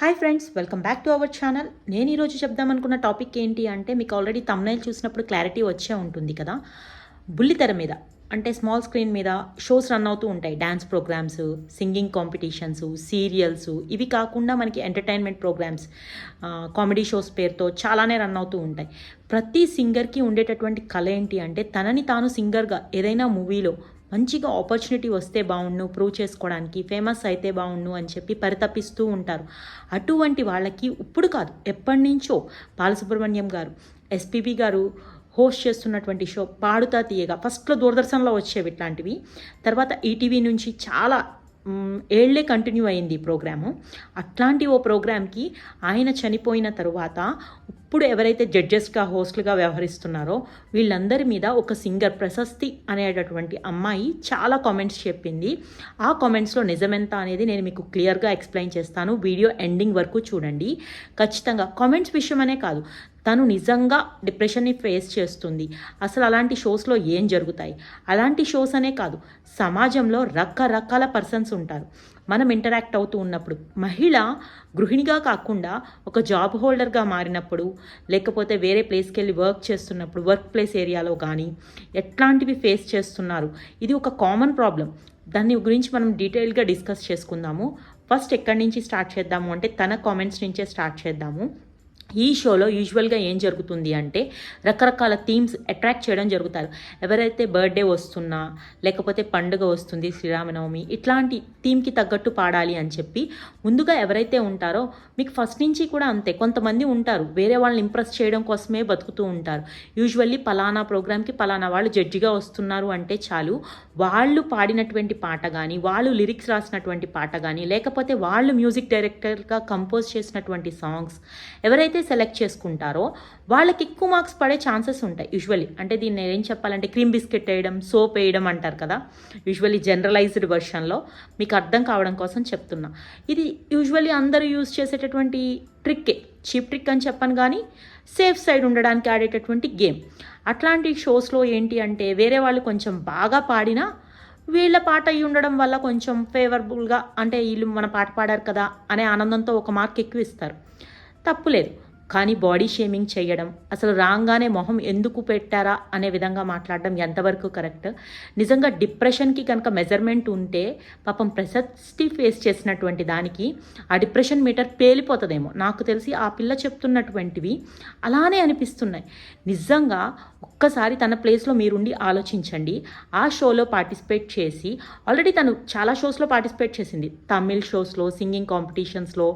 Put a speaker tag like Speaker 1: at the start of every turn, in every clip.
Speaker 1: Hi friends welcome back to our channel నేను ఈరోజు చెప్దామనుకున్న topic ఏంటి అంటే మీకు ఆల్రెడీ తమ్నైల్ చూసినప్పుడు క్లారిటీ వచ్చే ఉంటుంది కదా. బుల్లితెర మీద అంటే స్మాల్ స్క్రీన్ మీద షోస్ రన్ అవుతూ ఉంటాయి. Dance programmes singing competitions serials ఇవి కాకుండా మనకి ఎంటర్టైన్మెంట్ ప్రోగ్రామ్స్ కామెడీ షోస్ పేరుతో చాలానే రన్ అవుతూ ఉంటాయి. ప్రతి సింగర్కి ఉండేటటువంటి కళ ఏంటి అంటే తనని తాను సింగర్గా ఏదైనా మూవీలో మంచిగా ఆపర్చునిటీ వస్తే బాగుండు ప్రూవ్ చేసుకోవడానికి ఫేమస్ అయితే బాగుండు అని చెప్పి పరితపిస్తూ ఉంటారు. అటువంటి వాళ్ళకి ఇప్పుడు కాదు ఎప్పటి నుంచో బాలసుబ్రహ్మణ్యం గారు ఎస్పీబీ గారు హోస్ట్ చేస్తున్నటువంటి షో పాడుతా తీయగా ఫస్ట్లో దూరదర్శన్లో వచ్చేవి ఇట్లాంటివి. తర్వాత ఈటీవీ నుంచి చాలా ఏళ్ళే కంటిన్యూ అయింది ఈ ప్రోగ్రాము. అట్లాంటి ఓ ప్రోగ్రామ్కి ఆయన చనిపోయిన తరువాత ఇప్పుడు ఎవరైతే జడ్జెస్గా హోస్ట్లుగా వ్యవహరిస్తున్నారో వీళ్ళందరి మీద ఒక సింగర్ ప్రశస్తి అనేటటువంటి అమ్మాయి చాలా కామెంట్స్ చెప్పింది. ఆ కామెంట్స్లో నిజమెంత అనేది నేను మీకు క్లియర్గా ఎక్స్ప్లెయిన్ చేస్తాను. వీడియో ఎండింగ్ వరకు చూడండి. ఖచ్చితంగా కామెంట్స్ విషయమనే కాదు. తను నిజంగా డిప్రెషన్ని ఫేస్ చేస్తుంది. అసలు అలాంటి షోస్లో ఏం జరుగుతాయి? అలాంటి షోస్ అనే కాదు సమాజంలో రకరకాల పర్సన్స్ ఉంటారు. మనం ఇంటరాక్ట్ అవుతూ ఉన్నప్పుడు మహిళ గృహిణిగా కాకుండా ఒక జాబ్ హోల్డర్గా మారినప్పుడు లేకపోతే వేరే ప్లేస్కి వెళ్ళి వర్క్ చేస్తున్నప్పుడు వర్క్ ప్లేస్ ఏరియాలో కానీ ఎట్లాంటివి ఫేస్ చేస్తున్నారు? ఇది ఒక కామన్ ప్రాబ్లం. దాని గురించి మనం డీటెయిల్గా డిస్కస్ చేసుకుందాము. ఫస్ట్ ఎక్కడి నుంచి స్టార్ట్ చేద్దాము అంటే తన కామెంట్స్ నుంచే స్టార్ట్ చేద్దాము. ఈ షోలో యూజువల్గా ఏం జరుగుతుంది అంటే రకరకాల థీమ్స్ అట్రాక్ట్ చేయడం జరుగుతారు. ఎవరైతే బర్త్డే వస్తున్నా లేకపోతే పండుగ వస్తుంది శ్రీరామనవమి ఇట్లాంటి థీమ్కి తగ్గట్టు పాడాలి అని చెప్పి ముందుగా ఎవరైతే ఉంటారో మీకు ఫస్ట్ నుంచి కూడా అంతే. కొంతమంది ఉంటారు వేరే వాళ్ళని ఇంప్రెస్ చేయడం కోసమే బతుకుతూ ఉంటారు. యూజువల్లీ పలానా ప్రోగ్రామ్కి పలానా వాళ్ళు జడ్జిగా వస్తున్నారు అంటే చాలు. వాళ్ళు పాడినటువంటి పాట కానీ వాళ్ళు లిరిక్స్ రాసినటువంటి పాట కానీ లేకపోతే వాళ్ళు మ్యూజిక్ డైరెక్టర్గా కంపోజ్ చేసినటువంటి సాంగ్స్ ఎవరైతే సెలెక్ట్ చేసుకుంటారో వాళ్ళకి ఎక్కువ మార్క్స్ పడే ఛాన్సెస్ ఉంటాయి యూజువల్లీ అంటే దీన్ని ఏం చెప్పాలంటే క్రీమ్ బిస్కెట్ వేయడం సోప్ వేయడం అంటారు కదా యూజువల్లీ జనరలైజ్డ్ వర్షన్లో మీకు అర్థం కావడం కోసం చెప్తున్నా. ఇది యూజువల్లీ అందరూ యూజ్ చేసేటటువంటి ట్రిక్కే చీప్ ట్రిక్ అని చెప్పను కానీ సేఫ్ సైడ్ ఉండడానికి ఆడేటటువంటి గేమ్ అట్లాంటి షోస్లో ఏంటి అంటే వేరే వాళ్ళు కొంచెం బాగా పాడినా వీళ్ళ పాట అయి ఉండడం వల్ల కొంచెం ఫేవరబుల్గా అంటే వీళ్ళు మన పాట పాడారు కదా అనే ఆనందంతో ఒక మార్క్ ఎక్కువ ఇస్తారు. తప్పులేదు కానీ బాడీ షేమింగ్ చేయడం అసలు రాగానే మొహం ఎందుకు పెట్టారా అనే విధంగా మాట్లాడడం ఎంతవరకు కరెక్ట్? నిజంగా డిప్రెషన్కి కనుక మెజర్మెంట్ ఉంటే పాపం ప్రశస్తి ఫేస్ చేసినటువంటి దానికి ఆ డిప్రెషన్ మీటర్ పేలిపోతుందేమో. నాకు తెలిసి ఆ పిల్ల చెప్తున్నటువంటివి అలానే అనిపిస్తున్నాయి. నిజంగా ఒక్కసారి తన ప్లేస్లో మీరుండి ఆలోచించండి. ఆ షోలో పార్టిసిపేట్ చేసి ఆల్రెడీ తను చాలా షోస్లో పార్టిసిపేట్ చేసింది. తమిళ్ షోస్లో సింగింగ్ కాంపిటీషన్స్లో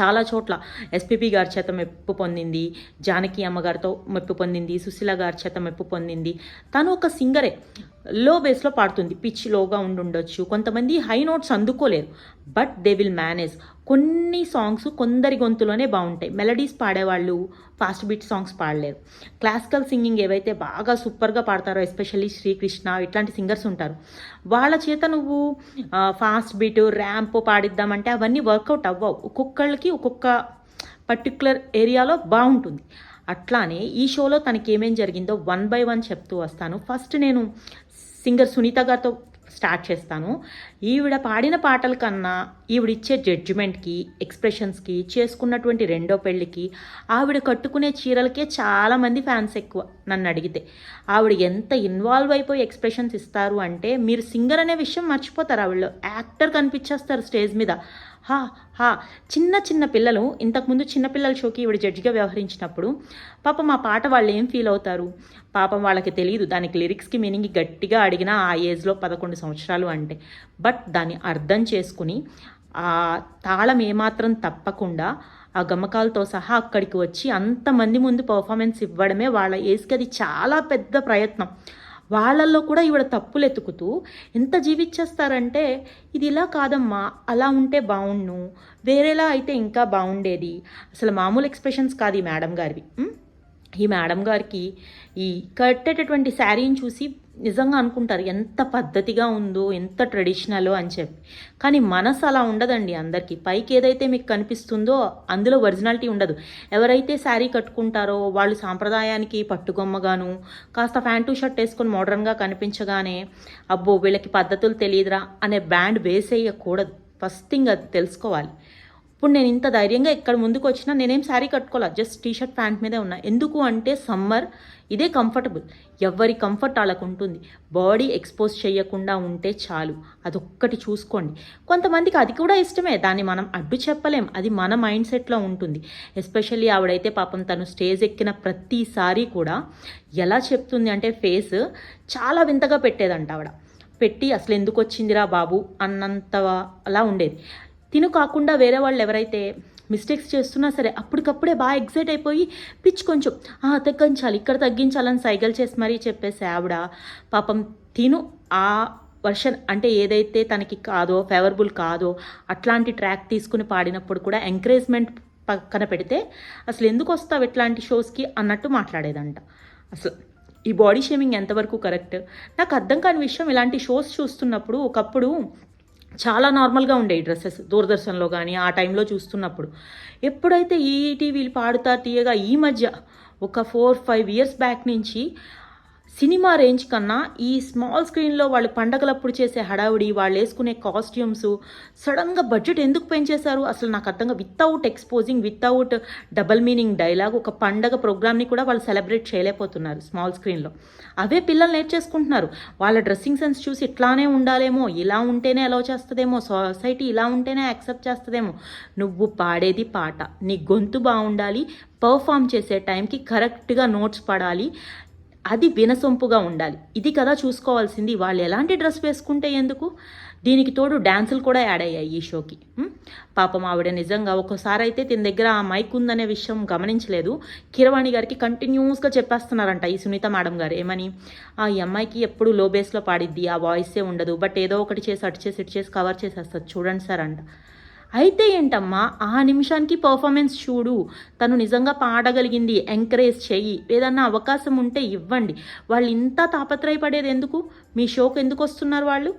Speaker 1: చాలా చోట్ల ఎస్పీపీ గారి చేత మెప్పు పొందింది జానకి అమ్మగారితో మెప్పు పొందింది సుశీల గారి చేత మెప్పు పొందింది. తను ఒక సింగరే. లో బేస్లో పాడుతుంది. పిచ్ లోగా ఉండుండొచ్చు. కొంతమంది high notes అందుకోలేరు. But they will manage. కొన్ని సాంగ్స్ కొందరి గొంతులోనే బాగుంటాయి. మెలడీస్ పాడేవాళ్ళు ఫాస్ట్ బీట్ సాంగ్స్ పాడలేరు. క్లాసికల్ సింగింగ్ ఏవైతే బాగా సూపర్గా పాడతారో ఎస్పెషల్లీ శ్రీకృష్ణ ఇట్లాంటి సింగర్స్ ఉంటారు. వాళ్ళ చేత నువ్వు ఫాస్ట్ బీట్ ర్యాంప్ పాడిద్దామంటే అవన్నీ వర్కౌట్ అవ్వవు. ఒక్కొక్కళ్ళకి ఒక్కొక్క పర్టికులర్ ఏరియాలో బాగుంటుంది. అట్లానే ఈ షోలో తనకి ఏమేం జరిగిందో వన్ బై వన్ చెప్తూ వస్తాను. ఫస్ట్ నేను సింగర్ సునీత గారితో స్టార్ట్ చేస్తాను. ఈవిడ పాడిన పాటల కన్నా ఈవిడ ఇచ్చే జడ్జిమెంట్కి ఎక్స్ప్రెషన్స్కి చేసుకున్నటువంటి రెండో పెళ్ళికి ఆవిడ కట్టుకునే చీరలకే చాలామంది ఫ్యాన్స్ ఎక్కువ నన్ను అడిగితే. ఆవిడ ఎంత ఇన్వాల్వ్ అయిపోయి ఎక్స్ప్రెషన్స్ ఇస్తారు అంటే మీరు సింగర్ అనే విషయం మర్చిపోతారు ఆవిడలో. యాక్టర్ కనిపించేస్తారు స్టేజ్ మీద. హా హా. చిన్న చిన్న పిల్లలు ఇంతకుముందు చిన్నపిల్లల షోకి ఇవిడ జడ్జిగా వ్యవహరించినప్పుడు పాపం మా పాట వాళ్ళు ఏం ఫీల్ అవుతారు? పాపం వాళ్ళకి తెలియదు దానికి లిరిక్స్కి మీనింగ్ గట్టిగా అడిగినా ఆ ఏజ్లో పదకొండు సంవత్సరాలు అంటే. బట్ దాన్ని అర్థం చేసుకుని ఆ తాళం ఏమాత్రం తప్పకుండా ఆ గమకాలతో సహా అక్కడికి వచ్చి అంతమంది ముందు పర్ఫార్మెన్స్ ఇవ్వడమే వాళ్ళ ఏజ్కి అది చాలా పెద్ద ప్రయత్నం. వాళ్ళల్లో కూడా ఈవిడ తప్పులు ఎతుకుతూ ఎంత జీవించేస్తారంటే ఇది ఇలా కాదమ్మా అలా ఉంటే బాగుండు వేరేలా అయితే ఇంకా బాగుండేది అసలు మామూలు ఎక్స్ప్రెషన్స్ కాదు ఈ మేడం గారివి. ఈ మేడం గారికి ఈ కట్టేటటువంటి శారీని చూసి నిజంగా అనుకుంటారు ఎంత పద్ధతిగా ఉందో ఎంత ట్రెడిషనల్ అని చెప్పి. కానీ మనసు అలా ఉండదండి అందరికీ. పైకి ఏదైతే మీకు కనిపిస్తుందో అందులో ఒరిజినాలిటీ ఉండదు. ఎవరైతే శారీ కట్టుకుంటారో వాళ్ళు సాంప్రదాయానికి పట్టుగొమ్మగాను కాస్త ప్యాంటు షర్ట్ వేసుకొని మోడర్న్గా కనిపించగానే అబ్బో వీళ్ళకి పద్ధతులు తెలియదురా అనే బ్యాండ్ వేసేయకూడదు. ఫస్ట్ థింగ్ అది తెలుసుకోవాలి. ఇప్పుడు నేను ఇంత ధైర్యంగా ఇక్కడ ముందుకు వచ్చినా నేనేం శారీ కట్టుకోవాలా జస్ట్ టీ షర్ట్ ప్యాంట్ మీదే ఉన్నా. ఎందుకు అంటే సమ్మర్ ఇదే కంఫర్టబుల్ ఎవరి కంఫర్ట్ వాళ్ళకు ఉంటుంది. బాడీ ఎక్స్పోజ్ చేయకుండా ఉంటే చాలు. అదొక్కటి చూసుకోండి. కొంతమందికి అది కూడా ఇష్టమే. దాన్ని మనం అడ్డు చెప్పలేం. అది మన మైండ్ సెట్లో ఉంటుంది. ఎస్పెషల్లీ ఆవిడైతే పాపం తను స్టేజ్ ఎక్కిన ప్రతిసారి కూడా ఎలా చెప్తుంది అంటే ఫేస్ చాలా వింతగా పెట్టేదంట ఆవిడ. పెట్టి అసలు ఎందుకు వచ్చిందిరా బాబు అన్నంత అలా ఉండేది. తిను కాకుండా వేరే వాళ్ళు ఎవరైతే మిస్టేక్స్ చేస్తున్నా సరే అప్పటికప్పుడే బాగా ఎగ్జైట్ అయిపోయి పిచ్ కొంచెం "ఆ, తగ్గించాలి ఇక్కడ తగ్గించాలని సైకిల్ చేసి మరీ చెప్పేసి ఆవిడ పాపం తిను ఆ వర్షన్ అంటే ఏదైతే తనకి కాదో ఫేవరబుల్ కాదో అట్లాంటి ట్రాక్ తీసుకుని పాడినప్పుడు కూడా ఎంకరేజ్మెంట్ పక్కన పెడితే అసలు ఎందుకు వస్తావు ఇట్లాంటి షోస్కి అన్నట్టు మాట్లాడేదంట. అసలు ఈ బాడీ షేమింగ్ ఎంతవరకు కరెక్ట్ నాకు అర్థం కాని విషయం ఇలాంటి షోస్ చూస్తున్నప్పుడు ఒకప్పుడు చాలా నార్మల్గా ఉండేవి డ్రెస్సెస్ దూరదర్శన్లో కానీ ఆ టైంలో చూస్తున్నప్పుడు. ఎప్పుడైతే ఈ టీవీలు పాడుతా తీయగా ఈ మధ్య ఒక ఫోర్ ఫైవ్ ఇయర్స్ బ్యాక్ నుంచి సినిమా రేంజ్ కన్నా ఈ స్మాల్ స్క్రీన్లో వాళ్ళు పండగలప్పుడు చేసే హడావుడి వాళ్ళు వేసుకునే కాస్ట్యూమ్స్ సడన్గా బడ్జెట్ ఎందుకు పెంచేశారు? అసలు నాకు అర్థంగా without exposing without double meaning dialogue ఒక పండగ ప్రోగ్రామ్ని కూడా వాళ్ళు సెలబ్రేట్ చేయలేకపోతున్నారు స్మాల్ స్క్రీన్లో. అవే పిల్లలు నేర్చేసుకుంటున్నారు. వాళ్ళ డ్రెస్సింగ్ సెన్స్ చూసి ఇట్లానే ఉండాలేమో ఇలా ఉంటేనే అలౌ చేస్తుందేమో సొసైటీ ఇలా ఉంటేనే యాక్సెప్ట్ చేస్తుందేమో. నువ్వు పాడేది పాట. నీ గొంతు బాగుండాలి పర్ఫామ్ చేసే టైంకి కరెక్ట్గా నోట్స్ పడాలి అది వినసొంపుగా ఉండాలి. ఇది కదా చూసుకోవాల్సింది. వాళ్ళు ఎలాంటి డ్రెస్ వేసుకుంటే ఎందుకు? దీనికి తోడు డ్యాన్సులు కూడా యాడ్ అయ్యాయి ఈ షోకి. పాపం ఆవిడ నిజంగా ఒక్కోసారి అయితే దీని దగ్గర ఆ మైక్ ఉందనే విషయం గమనించలేదు. కిరవాణి గారికి కంటిన్యూస్గా చెప్పేస్తున్నారంట ఈ సునీత మేడం గారు. ఏమని? ఆ ఈ అమ్మాయికి ఎప్పుడు లో బేస్లో పాడిద్ది ఆ వాయిసే ఉండదు. బట్ ఏదో ఒకటి చేసి అటు చేసి ఇటు చేసి కవర్ చేసేస్తుంది. చూడండి సార్ అంట. అయితే ఏంటమ్మా ఆ నిమిషానికి పర్ఫార్మెన్స్ చూడు. తను నిజంగా పాడగలిగింది ఎంకరేజ్ చెయ్యి. ఏదన్నా అవకాశం ఉంటే ఇవ్వండి. వాళ్ళు ఇంత తాపత్రయపడేది ఎందుకు? మీ షోకి ఎందుకు వస్తున్నారు వాళ్ళు?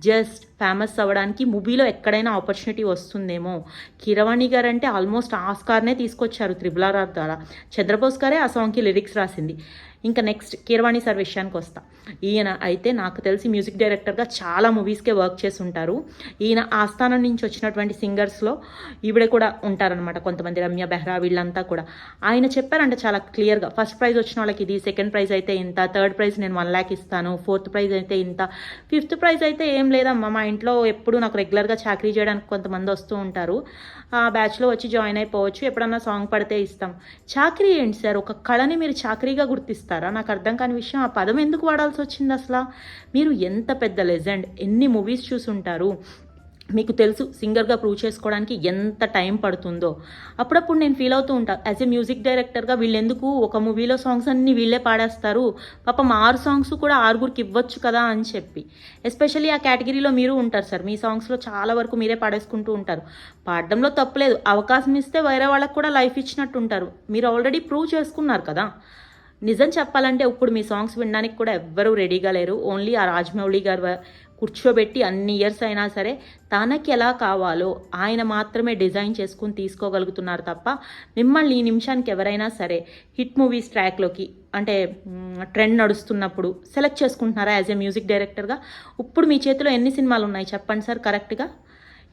Speaker 1: జస్ట్ ఫేమస్ అవ్వడానికి మూవీలో ఎక్కడైనా ఆపర్చునిటీ వస్తుందేమో. కిరవాణి గారు అంటే ఆల్మోస్ట్ ఆస్కార్నే తీసుకొచ్చారు త్రిబుల్ ఆర్ ద్వారా. చంద్రబోస్ గారే ఆ సాంగ్కి లిరిక్స్ రాసింది. ఇంకా నెక్స్ట్ కీరవాణి సార్ విషయానికి వస్తా. ఈయన అయితే నాకు తెలిసి మ్యూజిక్ డైరెక్టర్గా చాలా మూవీస్కే వర్క్ చేసి ఉంటారు. ఈయన ఆస్థానం నుంచి వచ్చినటువంటి సింగర్స్లో ఈవిడ కూడా ఉంటారనమాట కొంతమంది. రమ్య బెహ్రా వీళ్ళంతా కూడా. ఆయన చెప్పారంటే చాలా క్లియర్గా ఫస్ట్ ప్రైజ్ వచ్చిన వాళ్ళకి ఇది సెకండ్ ప్రైజ్ అయితే ఇంత థర్డ్ ప్రైజ్ నేను వన్ ల్యాక్ ఇస్తాను ఫోర్త్ ప్రైజ్ అయితే ఇంత. ఫిఫ్త్ ప్రైజ్ అయితే ఏం లేదమ్మా మా ఇంట్లో ఎప్పుడు నాకు రెగ్యులర్గా చాకరీ చేయడానికి కొంతమంది వస్తూ ఉంటారు. ఆ బ్యాచ్లో వచ్చి జాయిన్ అయిపోవచ్చు. ఎప్పుడన్నా సాంగ్ పడితే ఇస్తాం. చాకరీ ఏంటి సార్? ఒక కళని మీరు చాకరీగా గుర్తిస్తారా? నాకు అర్థం కాని విషయం ఆ పదం ఎందుకు వాడాల్సి వచ్చింది అసలు? మీరు ఎంత పెద్ద లెజెండ్. ఎన్ని మూవీస్ చూసి ఉంటారు మీకు తెలుసు సింగర్గా ప్రూవ్ చేసుకోవడానికి ఎంత టైం పడుతుందో. అప్పుడప్పుడు నేను ఫీల్ అవుతూ ఉంటాను యాజ్ ఏ మ్యూజిక్ డైరెక్టర్గా వీళ్ళు ఎందుకు ఒక మూవీలో సాంగ్స్ అన్ని వీళ్ళే పాడేస్తారు? పాపం ఆరు సాంగ్స్ కూడా ఆరుగురికి ఇవ్వచ్చు కదా అని చెప్పి. ఎస్పెషల్లీ ఆ కేటగిరీలో మీరు ఉంటారు సార్ మీ సాంగ్స్లో చాలా వరకు మీరే పాడేసుకుంటూ ఉంటారు. పాడడంలో తప్పులేదు అవకాశం ఇస్తే వేరే వాళ్ళకి కూడా లైఫ్ ఇచ్చినట్టు ఉంటారు. మీరు ఆల్రెడీ ప్రూవ్ చేసుకున్నారు కదా. నిజం చెప్పాలంటే ఇప్పుడు మీ సాంగ్స్ వినడానికి కూడా ఎవ్వరూ రెడీగా లేరు. ఓన్లీ ఆ రాజమౌళి గారు కూర్చోబెట్టి అన్ని ఇయర్స్ అయినా సరే తనకి ఎలా కావాలో ఆయన మాత్రమే డిజైన్ చేసుకుని తీసుకోగలుగుతున్నారు తప్ప మిమ్మల్ని ఈ నిమిషానికి ఎవరైనా సరే హిట్ మూవీస్ ట్రాక్లోకి అంటే ట్రెండ్ నడుస్తున్నప్పుడు సెలెక్ట్ చేసుకుంటున్నారా యాజ్ ఏ మ్యూజిక్ డైరెక్టర్గా? ఇప్పుడు మీ చేతిలో ఎన్ని సినిమాలు ఉన్నాయి చెప్పండి సార్ కరెక్ట్గా?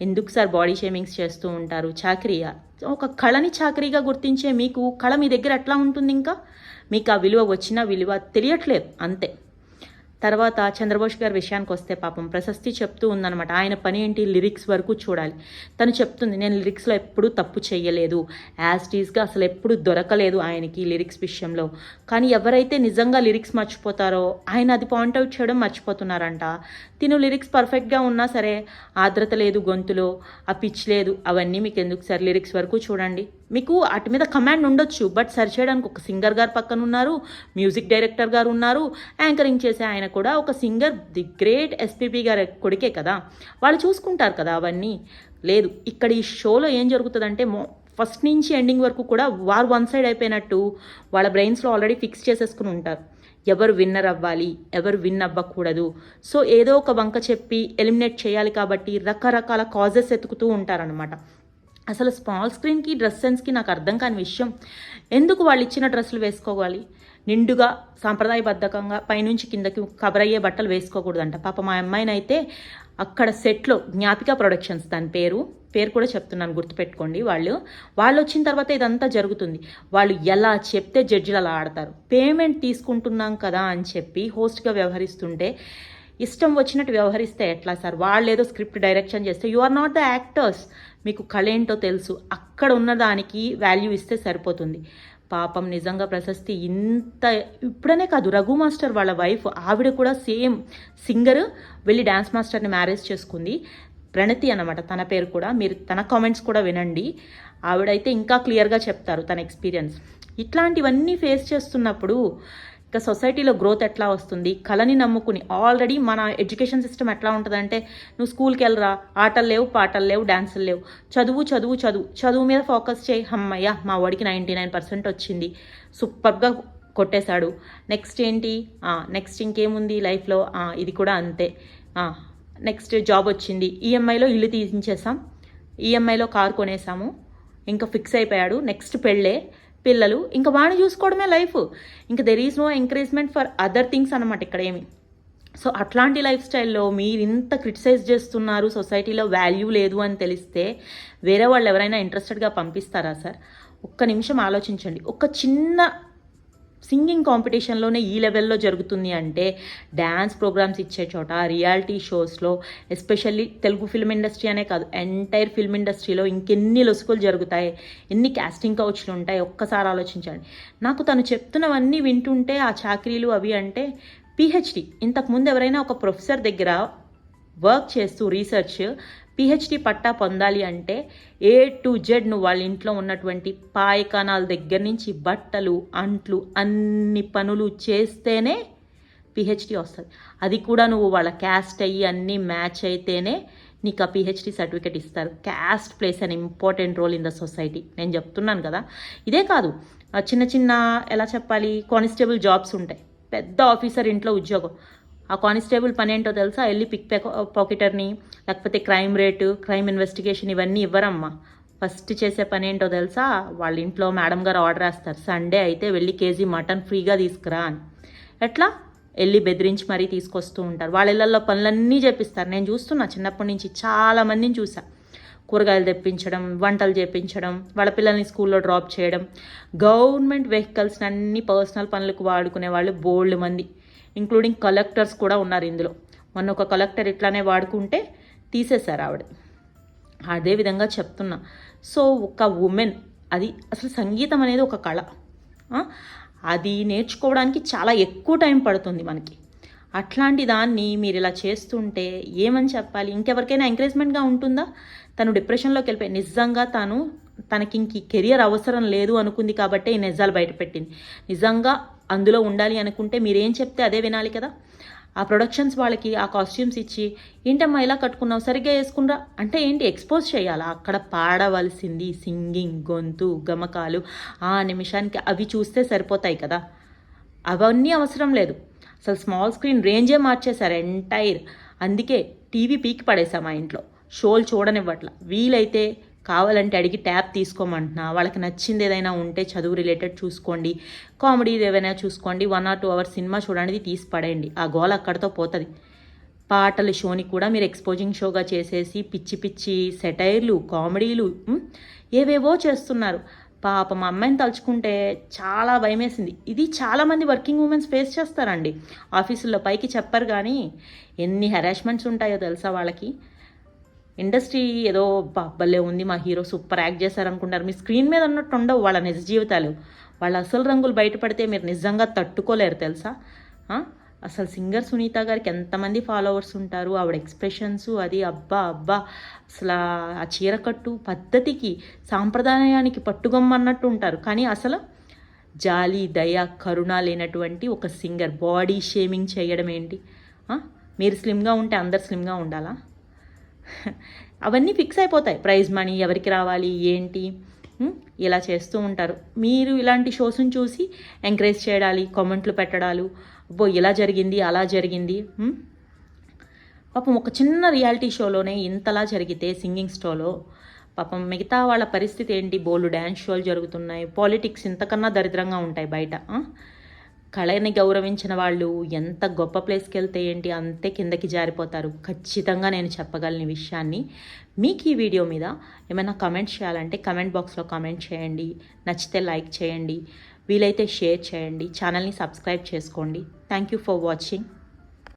Speaker 1: ఎందుకు సార్ బాడీ షేమింగ్స్ చేస్తూ ఉంటారు? చాకరీయా? ఒక కళని చాకరీగా గుర్తించే మీకు కళ మీ దగ్గర ఎట్లా ఉంటుంది ఇంకా? మీకు ఆ విలువ వచ్చినా విలువ తెలియట్లేదు అంతే. తర్వాత చంద్రబోస్ గారి విషయానికి వస్తే పాపం ప్రశస్తి చెప్తూ ఉందనమాట ఆయన పని ఏంటి? లిరిక్స్ వరకు చూడాలి. తను చెప్తుంది నేను లిరిక్స్లో ఎప్పుడూ తప్పు చేయలేదు యాజ్ టీస్గా అసలు ఎప్పుడు దొరకలేదు ఆయనకి లిరిక్స్ విషయంలో. కానీ ఎవరైతే నిజంగా లిరిక్స్ మర్చిపోతారో ఆయన అది పాయింట్అవుట్ చేయడం మర్చిపోతున్నారంట. తిను లిరిక్స్ పర్ఫెక్ట్గా ఉన్నా సరే ఆర్ద్రత లేదు గొంతులో ఆ పిచ్ లేదు. అవన్నీ మీకు ఎందుకు సార్? లిరిక్స్ వరకు చూడండి. మీకు వాటి మీద కమాండ్ ఉండొచ్చు బట్ సర్చ్ చేయడానికి ఒక సింగర్ గారు పక్కన ఉన్నారు మ్యూజిక్ డైరెక్టర్ గారు ఉన్నారు యాంకరింగ్ చేసే ఆయన కూడా ఒక సింగర్ ది గ్రేట్ ఎస్పీపీ గారి కొడుకే కదా. వాళ్ళు చూసుకుంటారు కదా అవన్నీ. లేదు ఇక్కడ ఈ షోలో ఏం జరుగుతుందంటే మో ఫస్ట్ నుంచి ఎండింగ్ వరకు కూడా వారు వన్ సైడ్ అయిపోయినట్టు వాళ్ళ బ్రెయిన్స్లో ఆల్రెడీ ఫిక్స్ చేసేసుకుని ఉంటారు. ఎవరు విన్నర్ అవ్వాలి ఎవరు విన్ అవ్వకూడదు. సో ఏదో ఒక వంక చెప్పి ఎలిమినేట్ చేయాలి కాబట్టి రకరకాల కాజెస్ ఎతుకుతూ ఉంటారనమాట అసలు స్మాల్ స్క్రీన్కి డ్రెస్ సెన్స్కి నాకు అర్థం కాని విషయం. ఎందుకు వాళ్ళు ఇచ్చిన డ్రెస్సులు వేసుకోవాలి? నిండుగా సాంప్రదాయబద్ధకంగా పైనుంచి కిందకి కవర్ అయ్యే బట్టలు వేసుకోకూడదంట. పాప మా అమ్మాయినైతే అక్కడ సెట్లో జ్ఞాపిక ప్రొడక్షన్స్ దాని పేరు. పేరు కూడా చెప్తున్నాను గుర్తుపెట్టుకోండి వాళ్ళు. వాళ్ళు వచ్చిన తర్వాత ఇదంతా జరుగుతుంది. వాళ్ళు ఎలా చెప్తే జడ్జిలు అలా ఆడతారు. పేమెంట్ తీసుకుంటున్నాం కదా అని చెప్పి హోస్ట్గా వ్యవహరిస్తుంటే ఇష్టం వచ్చినట్టు వ్యవహరిస్తే ఎట్లా సార్? వాళ్ళు ఏదో స్క్రిప్ట్ డైరెక్షన్ చేస్తే you are not the actors. మీకు కళ ఏంటో తెలుసు. అక్కడ ఉన్నదానికి వాల్యూ ఇస్తే సరిపోతుంది. పాపం నిజంగా ప్రశస్తి ఇంత ఇప్పుడనే కాదు రఘు మాస్టర్ వాళ్ళ వైఫ్. ఆవిడ కూడా సేమ్ సింగర్ వెళ్ళి డ్యాన్స్ మాస్టర్ని మ్యారేజ్ చేసుకుంది. ప్రణతి అన్నమాట తన పేరు కూడా. మీరు తన కామెంట్స్ కూడా వినండి. ఆవిడైతే ఇంకా క్లియర్గా చెప్తారు తన ఎక్స్పీరియన్స్. ఇట్లాంటివన్నీ ఫేస్ చేస్తున్నప్పుడు ఇంకా సొసైటీలో గ్రోత్ ఎట్లా వస్తుంది? కళని నమ్ముకుని ఆల్రెడీ మన ఎడ్యుకేషన్ సిస్టమ్ ఎట్లా ఉంటుందంటే నువ్వు స్కూల్కి వెళ్ళరా ఆటలు లేవు పాటలు లేవు డ్యాన్సులు లేవు. చదువు చదువు చదువు. చదువు మీద ఫోకస్ చేయి. అమ్మయ్య మా వాడికి నైంటీ నైన్ పర్సెంట్ వచ్చింది. సూపర్గా కొట్టేశాడు. నెక్స్ట్ ఏంటి? నెక్స్ట్ ఇంకేముంది లైఫ్లో? ఇది కూడా అంతే. నెక్స్ట్ జాబ్ వచ్చింది. ఈఎంఐలో ఇల్లు తీసించేసాం ఈఎంఐలో కార్ కొనేసాము ఇంకా ఫిక్స్ అయిపోయాడు. నెక్స్ట్ పెళ్ళే. పిల్లలు ఇంకా వాడిని చూసుకోవడమే లైఫ్. ఇంకా there is no encouragement for other things అనమాట ఇక్కడ ఏమి. సో అట్లాంటి లైఫ్ స్టైల్లో మీరు ఇంత క్రిటిసైజ్ చేస్తున్నారు సొసైటీలో వాల్యూ లేదు అని తెలిస్తే వేరే వాళ్ళు ఎవరైనా ఇంట్రెస్టెడ్గా పంపిస్తారా సార్ ఒక్క నిమిషం ఆలోచించండి. ఒక చిన్న సింగింగ్ కాంపిటీషన్లోనే ఈ లెవెల్లో జరుగుతుంది అంటే డ్యాన్స్ ప్రోగ్రామ్స్ ఇచ్చే చోట రియాలిటీ షోస్లో ఎస్పెషల్లీ తెలుగు ఫిల్మ్ ఇండస్ట్రీ అనే కాదు ఎంటైర్ ఫిల్మ్ ఇండస్ట్రీలో ఇంకెన్ని లొసుకులు జరుగుతాయి ఎన్ని క్యాస్టింగ్ కౌచ్లు ఉంటాయి ఒక్కసారి ఆలోచించండి. నాకు తను చెప్తున్నవన్నీ వింటుంటే ఆ చాకరీలు అవి అంటే పిహెచ్డి ఇంతకుముందు ఎవరైనా ఒక ప్రొఫెసర్ దగ్గర వర్క్ చేస్తూ రీసెర్చ్ పిహెచ్డి పట్టా పొందాలి అంటే ఏ టు జెడ్ నువ్వు వాళ్ళ ఇంట్లో ఉన్నటువంటి పాయకానాల దగ్గర నుంచి బట్టలు అంట్లు అన్ని పనులు చేస్తేనే పిహెచ్డి వస్తుంది. అది కూడా నువ్వు వాళ్ళ క్యాస్ట్ అయ్యి అన్నీ మ్యాచ్ అయితేనే నీకు ఆ పిహెచ్డి సర్టిఫికేట్ ఇస్తారు. Caste plays an important role in the society నేను చెప్తున్నాను కదా. ఇదే కాదు. చిన్న చిన్న ఎలా చెప్పాలి? కానిస్టేబుల్ జాబ్స్ ఉంటాయి. పెద్ద ఆఫీసర్ ఇంట్లో ఉద్యోగం. ఆ కానిస్టేబుల్ పని ఏంటో తెలుసా? వెళ్ళి పిక్ పాకెటర్ని లేకపోతే క్రైమ్ రేటు క్రైమ్ ఇన్వెస్టిగేషన్ ఇవన్నీ ఇవ్వరమ్మా. ఫస్ట్ చేసే పని ఏంటో తెలుసా? వాళ్ళ ఇంట్లో మేడం గారు ఆర్డర్ వేస్తారు. సండే అయితే వెళ్ళి కేజీ మటన్ ఫ్రీగా తీసుకురా అని. ఎట్లా? వెళ్ళి బెదిరించి మరీ తీసుకొస్తూ ఉంటారు. వాళ్ళ ఇళ్ళల్లో పనులన్నీ చేపిస్తారు. నేను చూస్తున్నా చిన్నప్పటి నుంచి చాలామందిని చూసా కూరగాయలు తెప్పించడం వంటలు చేపించడం వాళ్ళ పిల్లల్ని స్కూల్లో డ్రాప్ చేయడం. గవర్నమెంట్ వెహికల్స్ అన్ని పర్సనల్ పనులకు వాడుకునే వాళ్ళు బోల్డ్ మంది. ఇంక్లూడింగ్ కలెక్టర్స్ కూడా ఉన్నారు ఇందులో. మొన్న ఒక కలెక్టర్ ఇట్లానే వాడుకుంటే తీసేశారు ఆవిడ. అదేవిధంగా చెప్తున్నా. సో ఒక ఉమెన్ అది అసలు సంగీతం అనేది ఒక కళ. అది నేర్చుకోవడానికి చాలా ఎక్కువ టైం పడుతుంది మనకి. అట్లాంటి దాన్ని మీరు ఇలా చేస్తుంటే ఏమని చెప్పాలి? ఇంకెవరికైనా ఎంకరేజ్మెంట్గా ఉంటుందా? తను డిప్రెషన్లోకి వెళ్ళిపోయి నిజంగా తను తనకి ఇంక కెరియర్ అవసరం లేదు అనుకుంది కాబట్టే ఈ నిజాలు బయటపెట్టింది. నిజంగా అందులో ఉండాలి అనుకుంటే మీరేం చెప్తే అదే వినాలి కదా? ఆ ప్రొడక్షన్స్ వాళ్ళకి ఆ కాస్ట్యూమ్స్ ఇచ్చి ఏంటమ్మా ఇలా కట్టుకున్నావు? సరిగ్గా వేసుకున్నా అంటే ఏంటి? ఎక్స్పోజ్ చేయాలా? అక్కడ పాడవలసింది సింగింగ్ గొంతు గమకాలు. ఆ నిమిషానికి అవి చూస్తే సరిపోతాయి కదా? అవన్నీ అవసరం లేదు. అసలు స్మాల్ స్క్రీన్ రేంజే మార్చేశారు ఎంటైర్. అందుకే టీవీ పీకి పడేసాం మా ఇంట్లో. షోలు చూడనివ్వట్ల. వీలైతే కావాలంటే అడిగి ట్యాబ్ తీసుకోమంటున్నా. వాళ్ళకి నచ్చింది ఏదైనా ఉంటే చదువు రిలేటెడ్ చూసుకోండి. కామెడీ ఏదైనా చూసుకోండి. One or two hours cinema చూడండి తీసి పడేయండి. ఆ గోల అక్కడితో పోతుంది. పాటల షోని కూడా మీరు ఎక్స్పోజింగ్ షోగా చేసేసి పిచ్చి పిచ్చి సెటైర్లు కామెడీలు ఏవేవో చేస్తున్నారు. పాప మా అమ్మాయిని తలుచుకుంటే చాలా భయమేసింది. ఇది చాలామంది వర్కింగ్ ఉమెన్స్ ఫేస్ చేస్తారండి. ఆఫీసుల్లో పైకి చెప్పరు కానీ ఎన్ని హెరాస్మెంట్స్ ఉంటాయో తెలుసా వాళ్ళకి? ఇండస్ట్రీ ఏదో భలే ఉంది మా హీరో సూపర్ యాక్ట్ చేశారనుకుంటారు. మీ స్క్రీన్ మీద ఉన్నట్టు ఉండవు వాళ్ళ నిజ జీవితాలు. వాళ్ళ అసలు రంగులు బయటపడితే మీరు నిజంగా తట్టుకోలేరు తెలుసా? అసలు సింగర్ సునీత గారికి ఎంతమంది ఫాలోవర్స్ ఉంటారు? ఆవిడ ఎక్స్ప్రెషన్స్ అది అబ్బా అబ్బా. అసలు ఆ చీరకట్టు పద్ధతికి సాంప్రదాయానికి పట్టుగమ్మన్నట్టు ఉంటారు. కానీ అసలు జాలి దయ కరుణ లేనటువంటి ఒక సింగర్ బాడీ షేమింగ్ చేయడం ఏంటి? మీరు స్లిమ్గా ఉంటే అందరు స్లిమ్గా ఉండాలా? అవన్నీ ఫిక్స్ అయిపోతాయి. ప్రైజ్ మనీ ఎవరికి రావాలి ఏంటి? ఇలా చేస్తూ ఉంటారు. మీరు ఇలాంటి షోస్ని చూసి ఎంకరేజ్ చేయడాలి కామెంట్లు పెట్టడాలు. అబ్బో ఇలా జరిగింది అలా జరిగింది. పాపం ఒక చిన్న రియాలిటీ షోలోనే ఇంతలా జరిగితే సింగింగ్ షోలో పాపం మిగతా వాళ్ళ పరిస్థితి ఏంటి? బోలు డ్యాన్స్ షోలు జరుగుతున్నాయి. పాలిటిక్స్ ఇంతకన్నా దరిద్రంగా ఉంటాయి బయట. కళని గౌరవించిన వాళ్ళు ఎంత గొప్ప ప్లేస్కి వెళ్తే ఏంటి అంతే కిందకి జారిపోతారు. ఖచ్చితంగా నేను చెప్పగలను విషయాన్ని మీకు ఈ వీడియో మీద ఏమైనా కమెంట్ చేయాలంటే కమెంట్ బాక్స్లో కామెంట్ చేయండి. నచ్చితే లైక్ చేయండి. వీలైతే షేర్ చేయండి. ఛానల్ని సబ్స్క్రైబ్ చేసుకోండి. Thank you for watching